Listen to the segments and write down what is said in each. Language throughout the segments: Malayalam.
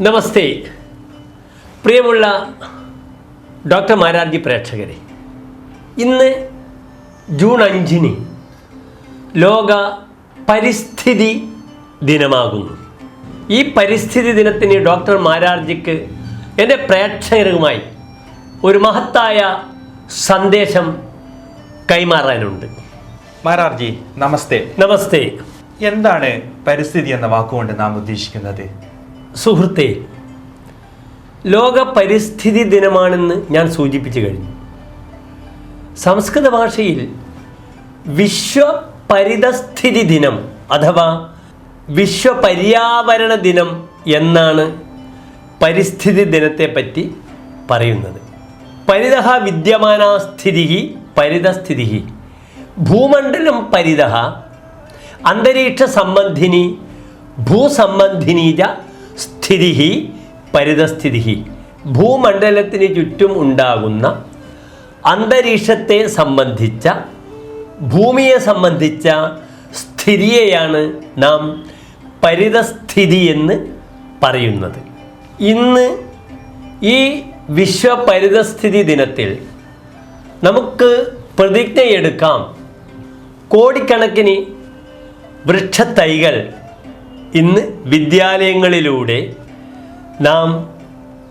നമസ്തേ. പ്രിയമുള്ള ഡോക്ടർ മാരാർജി പ്രേക്ഷകരെ ഇന്ന് ജൂൺ അഞ്ചിന് ലോക പരിസ്ഥിതി ദിനമാകുന്നു. ഈ പരിസ്ഥിതി ദിനത്തിന് ഡോക്ടർ മാരാർജിക്ക് എന്റെ പ്രേക്ഷകരുമായി ഒരു മഹത്തായ സന്ദേശം കൈമാറാനുണ്ട്. മാരാർജി നമസ്തേ. നമസ്തേ. എന്താണ് പരിസ്ഥിതി എന്ന വാക്കുകൊണ്ട് നാം ഉദ്ദേശിക്കുന്നത്? സുഹൃത്തെ ലോക പരിസ്ഥിതി ദിനമാണെന്ന് ഞാൻ സൂചിപ്പിച്ചു കഴിഞ്ഞു. സംസ്കൃത ഭാഷയിൽ വിശ്വ പരിതസ്ഥിതി ദിനം അഥവാ വിശ്വ പര്യാവരണ ദിനം എന്നാണ് പരിസ്ഥിതി ദിനത്തെ പറ്റി പറയുന്നത്. പരിതഹ വിദ്യമാന സ്ഥിതി പരിതസ്ഥിതി ഭൂമണ്ഡലം പരിതഹ അന്തരീക്ഷ സംബന്ധിനി ഭൂസംബന്ധിനീജ സ്ഥിതി പരിതസ്ഥിതി ഭൂമണ്ഡലത്തിന് ചുറ്റും ഉണ്ടാകുന്ന അന്തരീക്ഷത്തെ സംബന്ധിച്ച ഭൂമിയെ സംബന്ധിച്ച സ്ഥിതിയെയാണ് നാം പരിതസ്ഥിതി എന്ന് പറയുന്നത്. ഇന്ന് ഈ വിശ്വ പരിതസ്ഥിതി ദിനത്തിൽ നമുക്ക് പ്രതിജ്ഞയെടുക്കാം. കോടിക്കണക്കിന് വൃക്ഷത്തൈകൾ ഇന്ന് വിദ്യാലയങ്ങളിലൂടെ നാം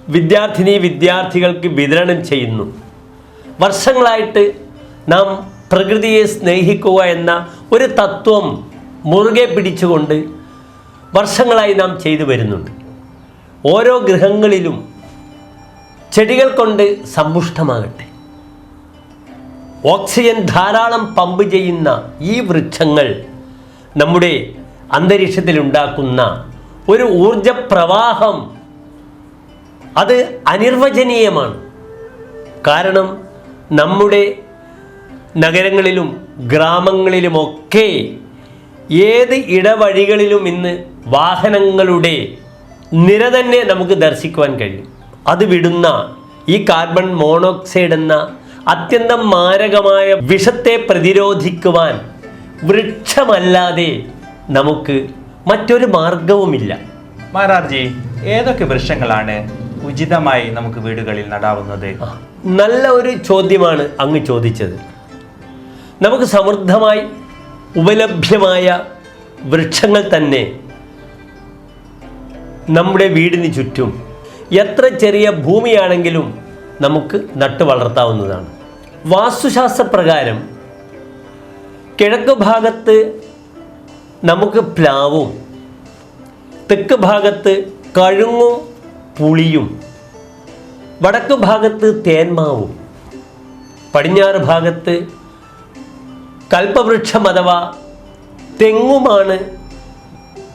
വിദ്യാർത്ഥിനി വിദ്യാർത്ഥികൾക്ക് വിതരണം ചെയ്യുന്നു. വർഷങ്ങളായിട്ട് നാം പ്രകൃതിയെ സ്നേഹിക്കുക എന്ന ഒരു തത്വം മുറുകെ പിടിച്ചുകൊണ്ട് വർഷങ്ങളായി നാം ചെയ്തു വരുന്നുണ്ട്. ഓരോ ഗൃഹങ്ങളിലും ചെടികൾ കൊണ്ട് സമ്പുഷ്ടമാകട്ടെ. ഓക്സിജൻ ധാരാളം പമ്പ് ചെയ്യുന്ന ഈ വൃക്ഷങ്ങൾ നമ്മുടെ അന്തരീക്ഷത്തിൽ ഉണ്ടാക്കുന്ന ഒരു ഊർജ പ്രവാഹം അത് അനിർവചനീയമാണ്. കാരണം നമ്മുടെ നഗരങ്ങളിലും ഗ്രാമങ്ങളിലുമൊക്കെ ഏത് ഇടവഴികളിലും ഇന്ന് വാഹനങ്ങളുടെ നിര തന്നെ നമുക്ക് ദർശിക്കുവാൻ കഴിയും. അത് വിടുന്ന ഈ കാർബൺ മോണോക്സൈഡ് എന്ന അത്യന്തം മാരകമായ വിഷത്തെ പ്രതിരോധിക്കുവാൻ വൃക്ഷമല്ലാതെ നമുക്ക് മറ്റൊരു മാർഗവുമില്ല മാരാർജി ഏതൊക്കെ വൃക്ഷങ്ങളാണ് ഉചിതമായി നമുക്ക് വീടുകളിൽ നടാവുന്നത്? നല്ല ഒരു ചോദ്യമാണ് അങ്ങ് ചോദിച്ചത്. നമുക്ക് സമൃദ്ധമായി ഉപലഭ്യമായ വൃക്ഷങ്ങൾ തന്നെ നമ്മുടെ വീടിന് ചുറ്റും എത്ര ചെറിയ ഭൂമിയാണെങ്കിലും നമുക്ക് നട്ടു വളർത്താവുന്നതാണ്. വാസ്തുശാസ്ത്രപ്രകാരം കിഴക്ക് ഭാഗത്ത് നമുക്ക് പ്ലാവും. തെക്ക് ഭാഗത്ത് കഴുങ്ങും പുളിയും. വടക്ക് ഭാഗത്ത് തേന്മാവും പടിഞ്ഞാറ് ഭാഗത്ത് കൽപ്പവൃക്ഷം അഥവാ തെങ്ങുമാണ്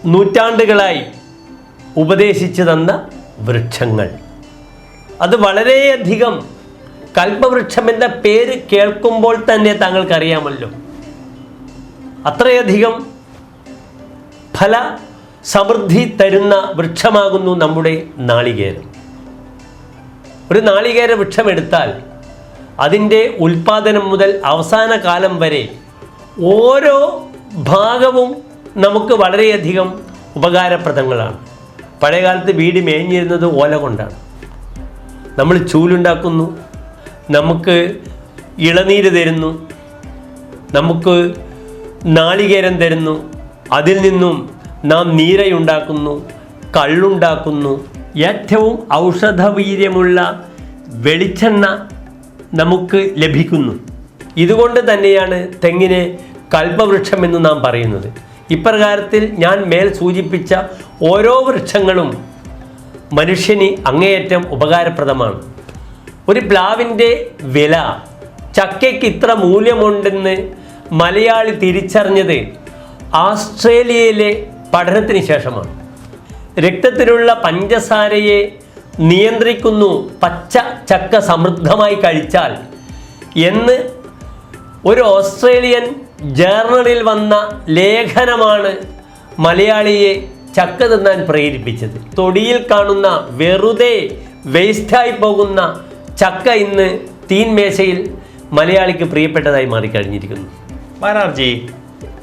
നൂറ്റാണ്ടുകളായി ഉപദേശിച്ചു തന്ന വൃക്ഷങ്ങൾ. അത് വളരെയധികം കൽപ്പവൃക്ഷം എന്ന പേര് കേൾക്കുമ്പോൾ തന്നെ താങ്കൾക്കറിയാമല്ലോ. അത്രയധികം ഫല സമൃദ്ധി തരുന്ന വൃക്ഷമാകുന്നു നമ്മുടെ നാളികേരം. ഒരു നാളികേര വൃക്ഷമെടുത്താൽ അതിന്റെ ഉൽപാദനം മുതൽ അവസാന കാലം വരെ ഓരോ ഭാഗവും നമുക്ക് വളരെയധികം ഉപകാരപ്രദങ്ങളാണ്. പഴയകാലത്ത് വീട് മേഞ്ഞിരുന്നത് ഓല കൊണ്ടാണ്. നമ്മൾ ചൂലുണ്ടാക്കുന്നു നമുക്ക് ഇളനീര് തരുന്നു നമുക്ക് നാളികേരം തരുന്നു അതിൽ നിന്നും നാം നീരയുണ്ടാക്കുന്നു കള്ളുണ്ടാക്കുന്നു. ഏറ്റവും ഔഷധവീര്യമുള്ള വെളിച്ചെണ്ണ നമുക്ക് ലഭിക്കുന്നു. ഇതുകൊണ്ട് തന്നെയാണ് തെങ്ങിനെ കൽപ്പവൃക്ഷം എന്ന് നാം പറയുന്നത്. ഇപ്രകാരത്തിൽ ഞാൻ മേൽ സൂചിപ്പിച്ച ഓരോ വൃക്ഷങ്ങളും മനുഷ്യന് അങ്ങേയറ്റം ഉപകാരപ്രദമാണ്. ഒരു പ്ലാവിന്റെ വില ചക്കയ്ക്ക് ഇത്ര മൂല്യമുണ്ടെന്ന് മലയാളി തിരിച്ചറിഞ്ഞത് ആസ്ട്രേലിയയിലെ പഠനത്തിന് ശേഷമാണ്. രക്തത്തിലുള്ള പഞ്ചസാരയെ നിയന്ത്രിക്കുന്നു പച്ച ചക്ക സമൃദ്ധമായി കഴിച്ചാൽ എന്ന് ഒരു ഓസ്ട്രേലിയൻ ജേർണലിൽ വന്ന ലേഖനമാണ് മലയാളിയെ ചക്ക തിന്നാൻ പ്രേരിപ്പിച്ചത്. തൊടിയിൽ കാണുന്ന വെറുതെ വേസ്റ്റായി പോകുന്ന ചക്ക ഇന്ന് തീൻമേശയിൽ മലയാളിക്ക് പ്രിയപ്പെട്ടതായി മാറിക്കഴിഞ്ഞിരിക്കുന്നു. മാരാർജി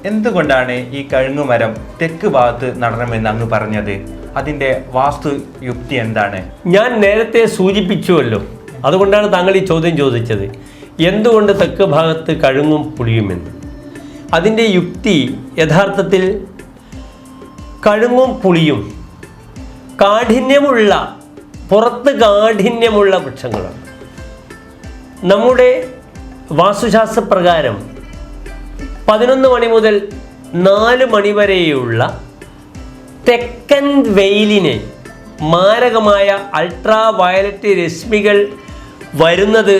എന്തുകൊണ്ടാണ് ഈ കഴുങ്ങുമരം തെക്ക് ഭാഗത്ത് നടണമെന്ന് അങ്ങ് പറഞ്ഞത്? അതിന്റെ വാസ്തു യുക്തി എന്താണ്? ഞാൻ നേരത്തെ സൂചിപ്പിച്ചുവല്ലോ. അതുകൊണ്ടാണ് താങ്കൾ ഈ ചോദ്യം ചോദിച്ചത്. എന്തുകൊണ്ട് തെക്ക് ഭാഗത്ത് കഴുങ്ങും പുളിയുമെന്ന്? അതിന്റെ യുക്തി യഥാർത്ഥത്തിൽ കഴുങ്ങും പുളിയും കാഠിന്യമുള്ള പുറത്ത് കാഠിന്യമുള്ള വൃക്ഷങ്ങളാണ്. നമ്മുടെ വാസ്തുശാസ്ത്രപ്രകാരം പതിനൊന്ന് മണി മുതൽ നാല് മണി വരെയുള്ള തെക്കൻ വെയിലിന് മാരകമായ അൾട്രാ വയലറ്റ് രശ്മികൾ വരുന്നത്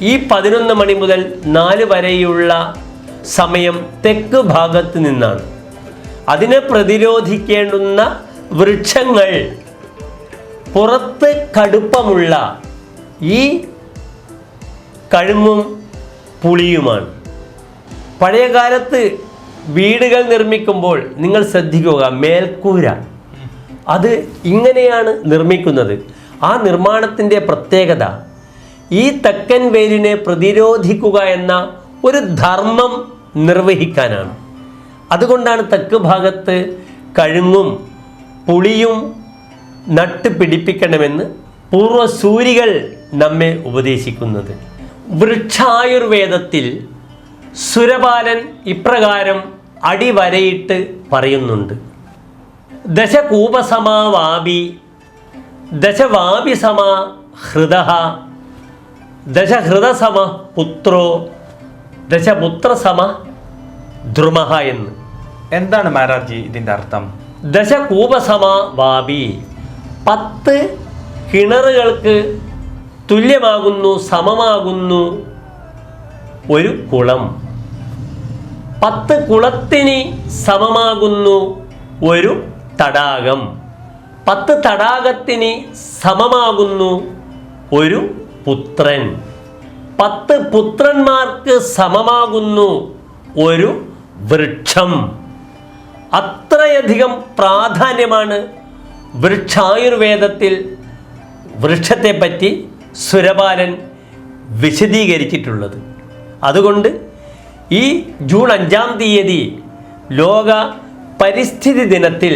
ഈ പതിനൊന്ന് മണി മുതൽ നാല് വരെയുള്ള സമയം തെക്ക് ഭാഗത്ത് നിന്നാണ്. അതിനെ പ്രതിരോധിക്കേണ്ടുന്ന വൃക്ഷങ്ങൾ പുറത്ത് കടുപ്പമുള്ള ഈ കഴുങ്ങും പുളിയുമാണ്. പഴയ കാലത്ത് വീടുകൾ നിർമ്മിക്കുമ്പോൾ നിങ്ങൾ ശ്രദ്ധിക്കുക മേൽക്കൂര. അത് ഇങ്ങനെയാണ് നിർമ്മിക്കുന്നത്. ആ നിർമ്മാണത്തിന്റെ പ്രത്യേകത ഈ തെക്കൻ വേലിനെ പ്രതിരോധിക്കുക എന്ന ഒരു ധർമ്മം നിർവഹിക്കാനാണ്. അതുകൊണ്ടാണ് തെക്ക് ഭാഗത്ത് കഴുങ്ങും പുളിയും നട്ട് പിടിപ്പിക്കണമെന്ന് പൂർവസൂരികൾ നമ്മെ ഉപദേശിക്കുന്നത്. വൃക്ഷായുർവേദത്തിൽ സുരപാലൻ ഇപ്രകാരം അടിവരയിട്ട് പറയുന്നുണ്ട്. ദശകൂപസമാവാപി ദശവാപി സമ ഹൃദ ദശഹൃദസമ പുത്രോ ദശപുത്രസമ ധ്രുമ എന്ന്. എന്താണ് മാരാർജി ഇതിന്റെ അർത്ഥം? ദശകൂപസമ വാപി പത്ത് കിണറുകൾക്ക് തുല്യമാകുന്നു സമമാകുന്നു ഒരു കുളം. പത്ത് കുളത്തിന് സമമാകുന്നു ഒരു തടാകം. പത്ത് തടാകത്തിന് സമമാകുന്നു ഒരു പുത്രൻ. പത്ത് പുത്രന്മാർക്ക് സമമാകുന്നു ഒരു വൃക്ഷം. അത്രയധികം പ്രാധാന്യമാണ് വൃക്ഷായുർവേദത്തിൽ വൃക്ഷത്തെപ്പറ്റി സുരപാലൻ വിശദീകരിച്ചിട്ടുള്ളത്. അതുകൊണ്ട് ഈ ജൂൺ അഞ്ചാം തീയതി ലോക പരിസ്ഥിതി ദിനത്തിൽ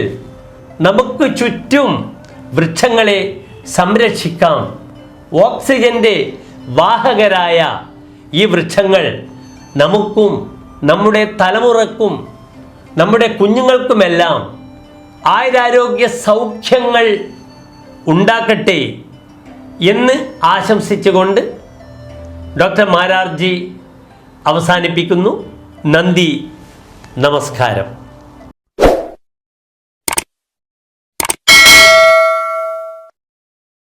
നമുക്ക് ചുറ്റും വൃക്ഷങ്ങളെ സംരക്ഷിക്കാം. ഓക്സിജന്റെ വാഹകരായ ഈ വൃക്ഷങ്ങൾ നമുക്കും നമ്മുടെ തലമുറക്കും നമ്മുടെ കുഞ്ഞുങ്ങൾക്കുമെല്ലാം ആയുരാരോഗ്യ സൗഖ്യങ്ങൾ ഉണ്ടാക്കട്ടെ എന്ന് ആശംസിച്ചുകൊണ്ട് ഡോക്ടർ മാരാർജി അവസാനിപ്പിക്കുന്നു. നന്ദി നമസ്കാരം.